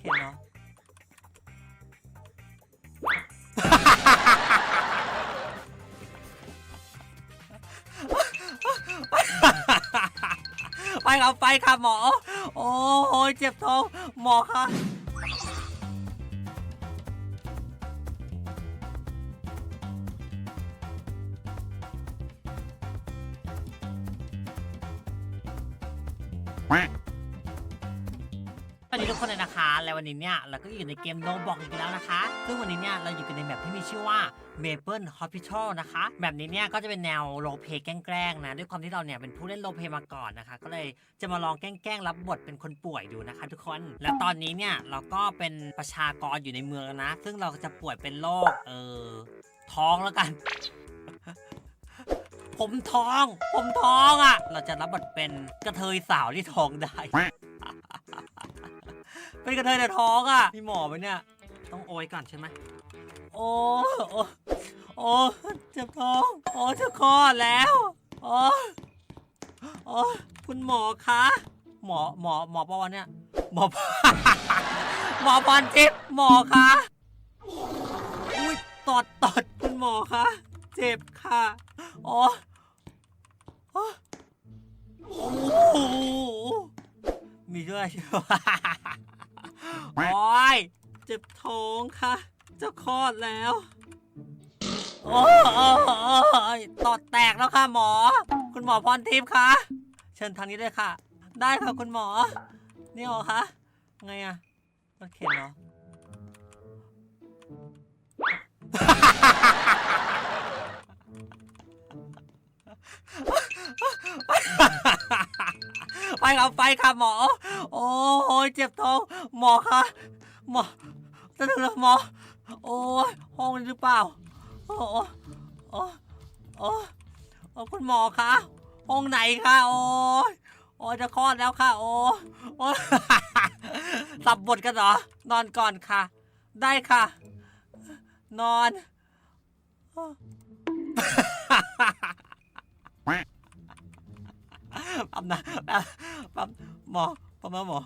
เคเนาะไปครับไปครับหมอ โอ้ยเจ็บท้องหมอคะ สวัสดีทุกคนเลยนะคะ และวันนี้เนี่ยเราก็อยู่ในเกมโนบอกอีกแล้วนะคะ ซึ่งวันนี้เนี่ยเราอยู่กันในแบบที่มีชื่อว่า Maple Hospital นะคะแบบนี้เนี่ยก็จะเป็นแนวโรลเพลย์แกล้งๆนะ ด้วยความที่เราเนี่ยเป็นผู้เล่นโรลเพลย์มาก่อนนะคะ ก็เลยจะมาลองแกล้งๆรับบทเป็นคนป่วยดูนะคะ ทุกคน และตอนนี้เนี่ยเราก็เป็นประชากรอยู่ในเมืองนะ ซึ่งเราจะป่วยเป็นโรคเออท้องแล้วกัน ผมท้อง ผมท้องอะ เราจะรับบทเป็นกระเทยสาวที่ท้องได้ เป็นกระเทยแต่ท้องอะมีหมอไหมเนี่ย ต้องโอยก่อนใช่ไหมโอ้โอ้โอ้เจ็บท้องโอ้จะคลอดแล้วโอ้โอ้คุณหมอคะหมอหมอหมอปะวันเนี่ยหมอหมอพรทิพย์หมอคะอุ้ยตอดตอดคุณหมอคะเจ็บค่ะโอ้โอ้โอ้มีด้วยโอ้ย เจ็บท้องค่ะ จะคลอดแล้ว โอ้ยตอดแตกแล้วค่ะหมอ คุณหมอพรทิพย์คะเชิญทางนี้เลยค่ะ ได้ค่ะคุณหมอ นี่เหรอคะ ไงอะรถเข็นเหรอไปครับไปครับหมอ โอ้ยเจ็บท้องหมอคะ หมอจะถึงแล้วหมอ โอ้ยห้องนี้หรือเปล่า โอ้โอ้โอ้โอ้โอ้คุณหมอคะ ห้องไหนคะโอ้ยโอ้ยจะคลอดแล้วค่ะ โอ้ยโอ้สับบทกันเหรอ นอนก่อนค่ะ ได้ค่ะ นอนปั๊มนะปั๊มปั๊มหมอปั๊มนะหมอ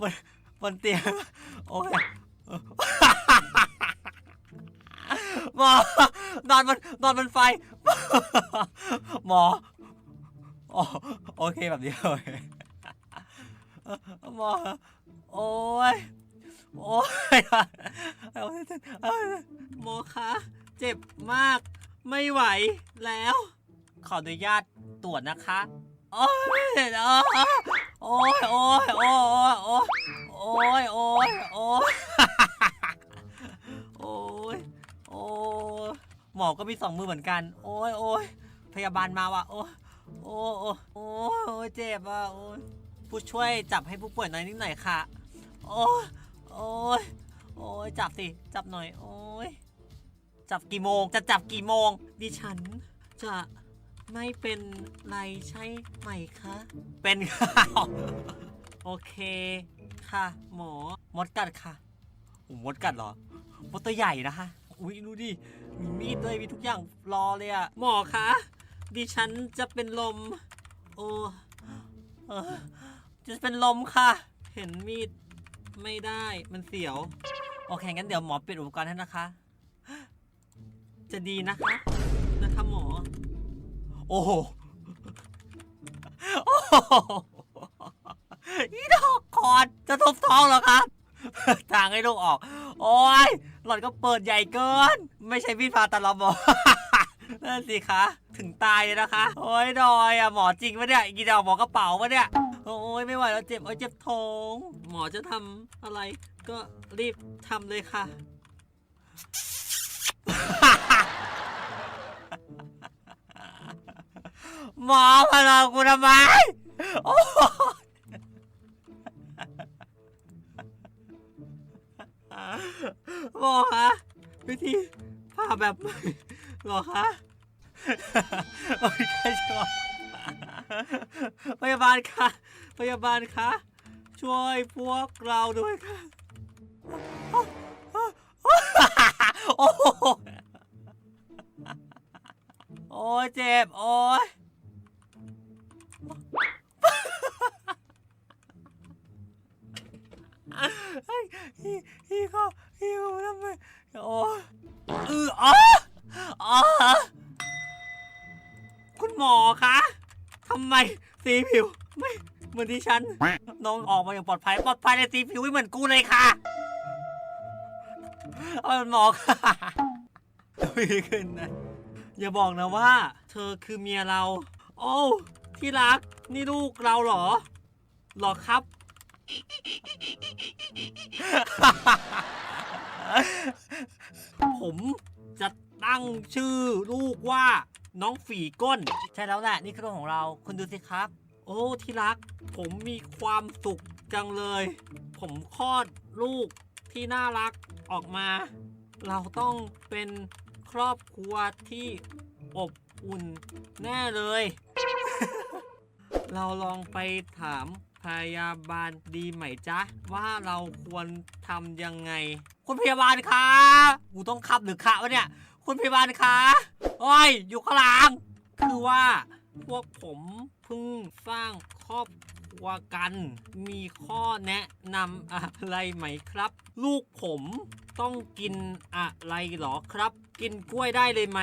บนบนเตียงโอเคหมอนอนบนนอนบนไฟ หมออ๋อโอเคแบบนี้โอเคหมอโอ้ยโอ้ยหมอคะเจ็บมากไม่ไหวแล้ว ขออนุญาตตรวจนะคะ โอ้ย โอ้ยโอ้ยโอ้ยโอ้ยโอ้ยโอ้ยโอ้ยโอ้ยโอ้ยหมอก็มีสองมือเหมือนกัน โอ้ยโอ้ยพยาบาลมาว่ะโอ้ยโอ้ยโอ้ยโอ้ยเจ็บอะโอ้ยผู้ช่วยจับให้ผู้ป่วยหน่อยนิดหน่อยค่ะ โอ้ยโอ้ยโอ้ยจับสิจับหน่อย โอ้ยจับกี่โมงจะจับกี่โมงดิฉันจะ ไม่เป็นไรใช่ไหมคะ เป็นค่ะโอเคค่ะ หมอมดกัดค่ะโอ้มดกัดเหรอ มดตัวใหญ่นะคะอุ้ยดูดิ มีมีดด้วยมีทุกอย่างรอเลยอะหมอคะดิฉันจะเป็นลม โอ้เออจะเป็นลมค่ะ เห็นมีดไม่ได้มันเสียว โอเคงั้นเดี๋ยวหมอเปลี่ยนอุปกรณ์ให้นะคะ จะดีนะคะนะคะหมอ โอ้โหโอ้โหอีดอกคอนจะทบท้องเหรอครับ ทางให้ลูกออก โอ้ยหลอนก็เปิดใหญ่เกิน ไม่ใช่พี่พาตาลอมบอกนั่นสิคะ ถึงตายเลยนะคะ โอ้ยดอยอะหมอจริงปะเนี่ยกีดอกหมอกระเป๋าปะเนี่ย โอ้ยไม่ไหวแล้วเจ็บโอ้ยเจ็บท้อง หมอจะทำอะไร ก็รีบทำเลยค่ะ หมอมาลองกูทำไมโอ้หมอคะวิธีผ่าแบบใหม่หรอคะโอ้ยแค่ชอบพยาบาลคะพยาบาลคะช่วยพวกเราด้วยค่ะโอ้โหโอ้ยเจ็บ โอ้ย ฮ้ยพี่พี่เขาพี่เขาทำไมโอ้เอออ๋ออ๋อคุณหมอคะทำไมสีผิวไม่เหมือนที่ฉันน้องออกมาอย่างปลอดภัยปลอดภัยในสีผิวไม่เหมือนกูเลยค่ะเอาเป็นหมอค่ะไม่ขึ้นนะอย่าบอกนะว่า เธอคือเมียเรา โอ้ที่รักนี่ลูกเราเหรอเหรอครับ ผมจะตั้งชื่อลูกว่าน้องฝีก้น ใช่แล้วแหละนี่คือลูกของเราคุณดูสิครับ โอ้ที่รัก ผมมีความสุขจังเลย ผมคลอดลูกที่น่ารักออกมา เราต้องเป็นครอบครัวที่อบอุ่นแน่เลย เราลองไปถาม พยาบาลดีไหมจ๊ะ ว่าเราควรทำยังไง คุณพยาบาลคะกูต้องขับหรือขะวะเนี่ย คุณพยาบาลคะโอ้ย อยู่ข้างหลังคือว่าพวกผมเพิ่งสร้างครอบครัวกัน มีข้อแนะนำอะไรไหมครับ ลูกผมต้องกินอะไรหรอครับ กินกล้วยได้เลยไหม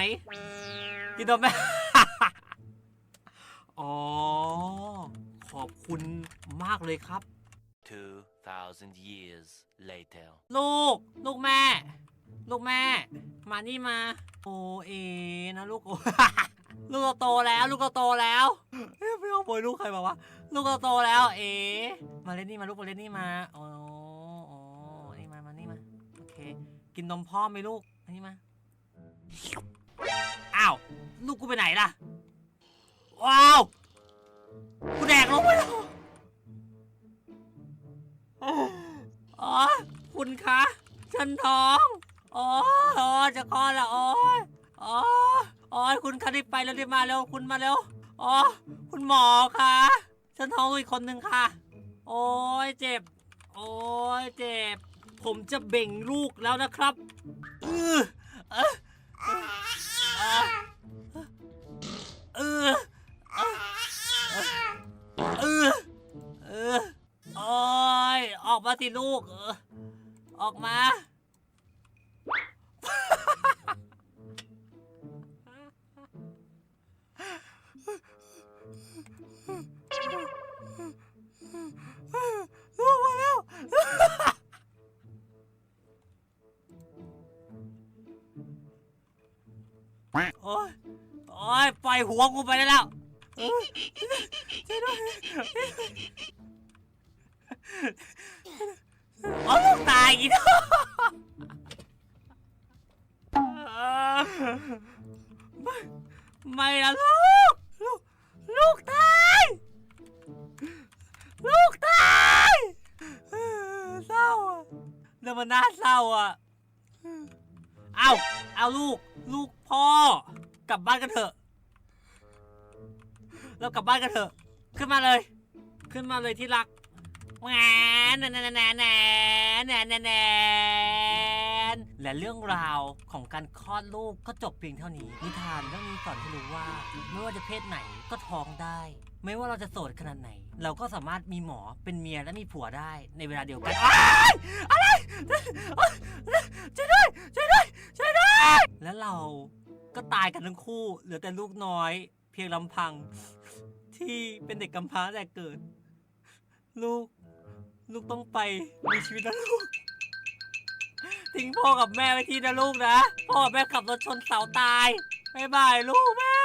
กินนมไหมอ๋อ ขอบคุณมากเลยครับ 2,000 years later. ลูก ลูกแม่ ลูกแม่ มานี่มา โอเอนะลูกโอลูกเราโตแล้ว ลูกเราโตแล้วเอ้ยไม่เอาปล่อยลูกใครมาวะลูกเราโตแล้ว เอมาเล่นนี่มาลูกมาเล่นนี่มาโอ้โอ้นี่มามานี่มาโอเค กินนมพ่อไหมลูกอันนี้มาอ้าว ลูกกูไปไหนล่ะ ว้าว กูแดกลงไปแล้วอ๋อ คุณคะ ฉันท้อง อ๋ออ๋อจะคลอดล้วอ๋ออ๋ออ๋อคุณคะรีบไปแล้วรีบมาเร็วคุณมาเร็ว อ๋อ คุณหมอคะ ฉันท้องอีกคนหนึ่งค่ะ โอ้ยเจ็บ โอ้ยเจ็บ ผมจะเบ่งลูกแล้วนะครับเออเออเออ เออเออเออโอ้ยออกมาสิลูกเออออกมา ลูกมาแล้ว โอ้ยโอ้ยปล่อยหัวกูไปได้แล้วเออ ช่วยด้วยโอ้ลูกตายอีกแล้วไม่ไม่นะลูก ลูก ลูกตาย ลูกตายเศร้าอะเรื่องมันน่าเศร้าอะ เอาเอาลูก ลูกพ่อกลับบ้านกันเถอะ เรากลับบ้านกันเถอะ ขึ้นมาเลย ขึ้นมาเลยที่รักแหวนแหนแหนแหนแหนแหนแหนและเรื่องราวของการคลอดลูกก็จบเพียงเท่านี้ นิทานเรื่องนี้สอนให้รู้ว่า ไม่ว่าจะเพศไหนก็ท้องได้ ไม่ว่าเราจะโสดขนาดไหน เราก็สามารถมีหมอเป็นเมียและมีผัวได้ในเวลาเดียวกันอ้ายอะไรช่วยด้วยช่วยด้วยช่วยด้วยและเราก็ตายกันทั้งคู่เหลือแต่ลูกน้อย เพียงลำพัง ที่เป็นเด็กกำพร้าแต่เกิด ลูก ลูกต้องไปมีชีวิตนะลูก ทิ้งพ่อกับแม่ไว้ที่นะลูกนะ พ่อกับแม่ขับรถชนเสาตายบายบายลูกแม่